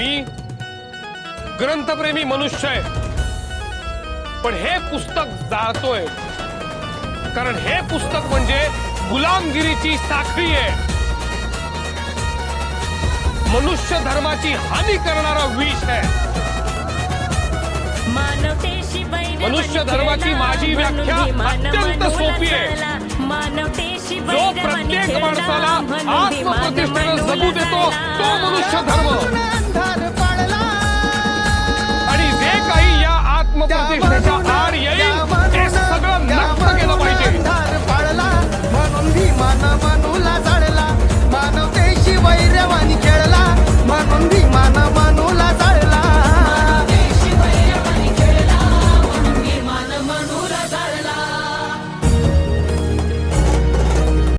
मी ग्रंथप्रेमी मनुष्य आहे. पण हे पुस्तक जाळतोय. कारण हे पुस्तक म्हणजे गुलामगिरीची साखळी आहे. मनुष्य धर्माची हानी करणारा विष आहे. मनुष्य धर्माची माझी व्याख्या अत्यंत सोपी आहे. मानवतेशी जो प्रत्येक माणसाला आत्मप्रतिष्ठेनं